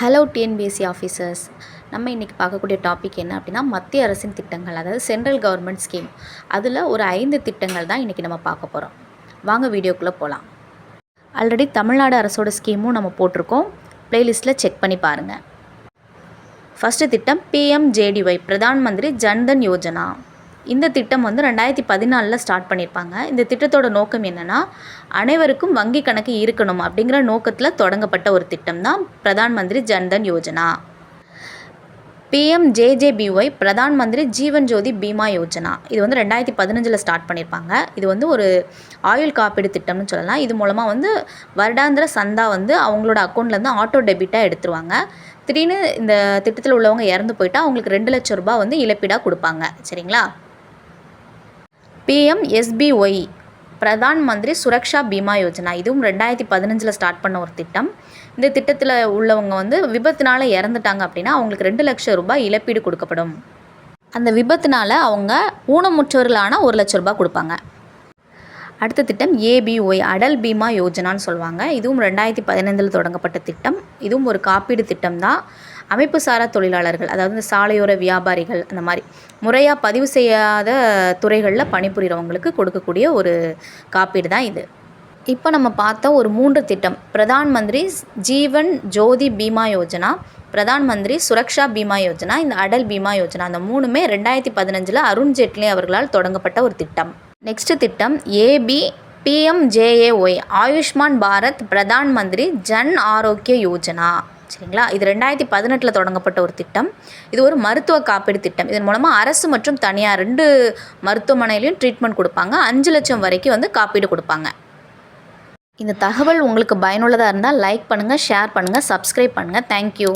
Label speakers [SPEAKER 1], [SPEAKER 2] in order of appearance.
[SPEAKER 1] Hello TNPSC officers நம்ம இன்றைக்கி பார்க்கக்கூடிய டாபிக் என்ன அப்படின்னா மத்திய அரசின் திட்டங்கள் அதாவது சென்ட்ரல் கவர்மெண்ட் ஸ்கீம் அதில் ஒரு ஐந்து திட்டங்கள் தான் இன்றைக்கி நம்ம பார்க்க போகிறோம் வாங்க வீடியோக்குள்ளே போகலாம் ஆல்ரெடி தமிழ்நாடு அரசோட ஸ்கீமும் நம்ம போட்டிருக்கோம். ப்ளேலிஸ்ட்டில் செக் பண்ணி பாருங்கள் ஃபஸ்ட்டு திட்டம் பிஎம்ஜேடிஒய் பிரதான் மந்திரி ஜன்தன் யோஜனா. இந்த திட்டம் வந்து ரெண்டாயிரத்தி பதினாலில் ஸ்டார்ட் பண்ணியிருப்பாங்க இந்த திட்டத்தோட நோக்கம் என்னென்னா அனைவருக்கும் வங்கி கணக்கு இருக்கணும் அப்படிங்கிற நோக்கத்தில் தொடங்கப்பட்ட ஒரு திட்டம் தான் பிரதான் மந்திரி ஜன்தன் யோஜனா. பிஎம்ஜேஜேபிஒய் பிரதான் மந்திரி ஜீவன் ஜோதி பீமா யோஜனா. இது வந்து ரெண்டாயிரத்தி பதினஞ்சில் ஸ்டார்ட் பண்ணியிருப்பாங்க இது வந்து ஒரு ஆயுள் காப்பீடு திட்டம்னு சொல்லலாம். இது மூலமாக வந்து வருடாந்திர சந்தா வந்து அவங்களோட அக்கௌண்ட்லேருந்து ஆட்டோ டெபிட்டாக எடுத்துருவாங்க. திடீர்னு இந்த திட்டத்தில் உள்ளவங்க இறந்து போயிட்டால் அவங்களுக்கு ரெண்டு லட்ச ரூபாய் வந்து இழப்பீடாக கொடுப்பாங்க. சரிங்களா? பிஎம்எஸ்பிஒய் பிரதான் மந்திரி சுரக்ஷா பீமா யோஜனா. இதுவும் ரெண்டாயிரத்தி பதினஞ்சில் ஸ்டார்ட் பண்ண ஒரு திட்டம். இந்த திட்டத்தில் உள்ளவங்க வந்து விபத்தினால் இறந்துட்டாங்க அப்படின்னா அவங்களுக்கு ரெண்டு லட்சம் ரூபாய் இழப்பீடு கொடுக்கப்படும். அந்த விபத்துனால் அவங்க ஊனமுற்றவர்களான ஒரு லட்ச ரூபாய் கொடுப்பாங்க. அடுத்த திட்டம் ஏபிஒய் அடல் பீமா யோஜனான்னு சொல்லுவாங்க. இதுவும் ரெண்டாயிரத்தி பதினைந்தில் தொடங்கப்பட்ட திட்டம். இதுவும் ஒரு காப்பீடு திட்டம் தான் அமைப்பு சாரா தொழிலாளர்கள் அதாவது இந்த சாலையோர வியாபாரிகள் அந்த மாதிரி முறையாக பதிவு செய்யாத துறைகளில் பணிபுரிகிறவங்களுக்கு கொடுக்கக்கூடிய ஒரு காப்பீடு தான் இது. இப்போ நம்ம பார்த்த ஒரு மூன்று திட்டம். பிரதான் மந்திரி ஜீவன் ஜோதி பீமா யோஜனா பிரதான் மந்திரி சுரக்ஷா பீமா யோஜனா இந்த அடல் பீமா யோஜனா அந்த மூணுமே ரெண்டாயிரத்தி பதினஞ்சில் அருண் ஜேட்லி அவர்களால் தொடங்கப்பட்ட ஒரு திட்டம். நெக்ஸ்ட் திட்டம் A B P M J A Y Ayushman Bharat Pradhan Mantri Jan Arogya Yojana. சரிங்களா? இது ரெண்டாயிரத்தி பதினெட்டில் தொடங்கப்பட்ட ஒரு திட்டம். இது ஒரு மருத்துவ காப்பீடு திட்டம். இதன் மூலமாக அரசு மற்றும் தனியார் ரெண்டு மருத்துவமனையிலையும் ட்ரீட்மெண்ட் கொடுப்பாங்க. அஞ்சு லட்சம் வரைக்கும் வந்து காப்பீடு கொடுப்பாங்க. இந்த தகவல் உங்களுக்கு பயனுள்ளதாக இருந்தால் லைக் பண்ணுங்கள் ஷேர் பண்ணுங்கள் சப்ஸ்கிரைப் பண்ணுங்கள் தேங்க்யூ